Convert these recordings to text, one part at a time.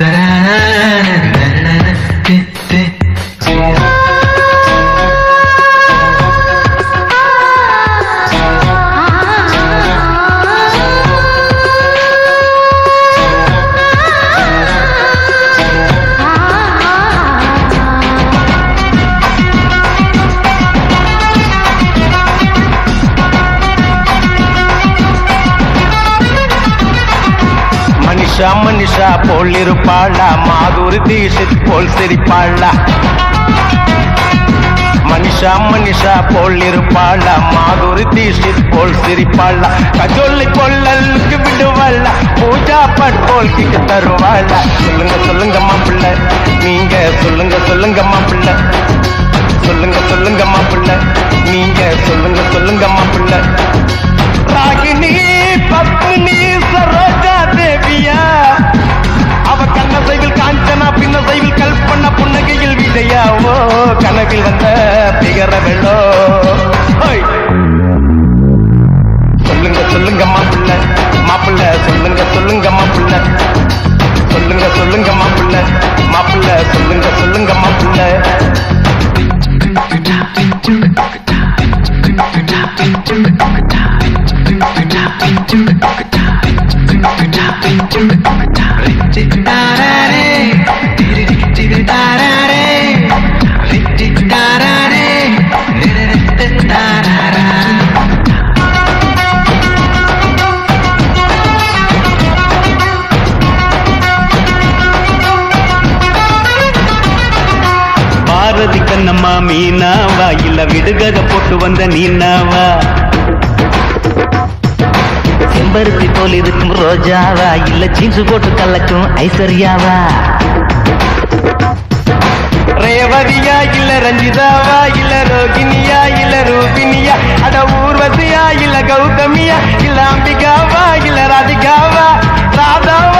Da da. Manisha Manisha போல் இருப்பாளா? மாதுரி தீஷித் போல் சிரிப்பாளா? மனிஷா மனிஷா போல் இருப்பாளா? மாதுரி தீஷித் போல் சிரிப்பாளா? கஜோலை கொள்ளலுக்கு விடுவாளா? பூஜா பட் போல் கிக்கு தருவாளா? சொல்லுங்க சொல்லுங்க மாப்பிள்ள. நீங்க சொல்லுங்க சொல்லுங்க மாப்பிள்ள. சொல்லுங்க சொல்லுங்க மாப்பிள்ள. நீங்க சொல்லுங்க சொல்லுங்க மாப்பிள்ள. கனவில் வந்த அம்மா மீனாவா? இல்ல விடுகதை போட்டு வந்த நீனாவா? செம்பருத்தி போல் இருக்கும் ரோஜாவா? இல்ல ஜீன்ஸ் போட்டு கலக்கும் ஐஸ்வர்யாவா? ரேவதியா? இல்ல ரஞ்சிதாவா? இல்ல ரோகிணியா? இல்ல ரூபினியா அட ஊர்வசியா? இல்ல கௌதமியா? இல்ல அம்பிகாவா? இல்ல ராதிகாவா? ராதாவா?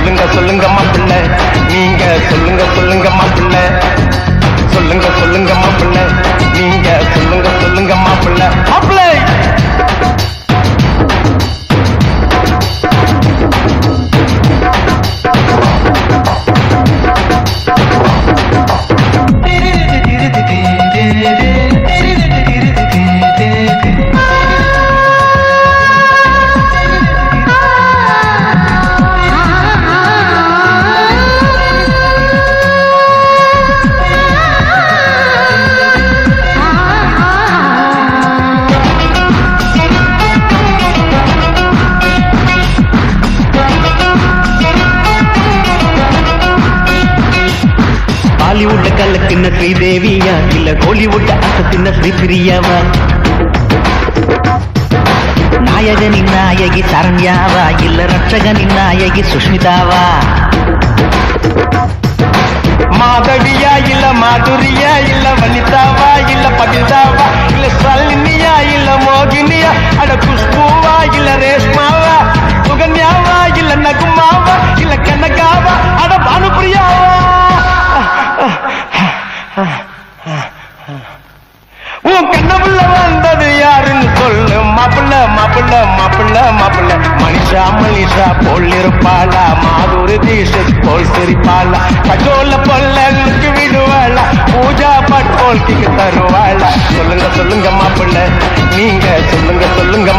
சொல்லுங்க சொல்லுங்க மாப்பிள்ள நீங்க சொல்லுங்க சொல்லுங்க மாப்பிள்ள பாலிவுட் கலக்கின ஸ்ரீதேவியா இல்ல கோலிவுட் அசத்தின ஸ்ரீபிரியாவா? நாயகனின் நாயகி சரண்யாவா இல்ல ரட்சகனின் நாயகி சுஷ்மிதாவா? மாதவியா இல்ல மாதுரியா இல்ல வனிதாவா இல்ல பகிதாவா இல்ல சலினியா மனிஷா மனிஷா போல் இருப்பாளா? மாதூர் தீஷத் போல் சிரிப்பாளா? கஜோல பொல்லனுக்கு விடுவாளா? பூஜா பட் போல் கிக்கு தருவாளா? சொல்லுங்க சொல்லுங்க மாப்பிள்ள. நீங்க சொல்லுங்க சொல்லுங்க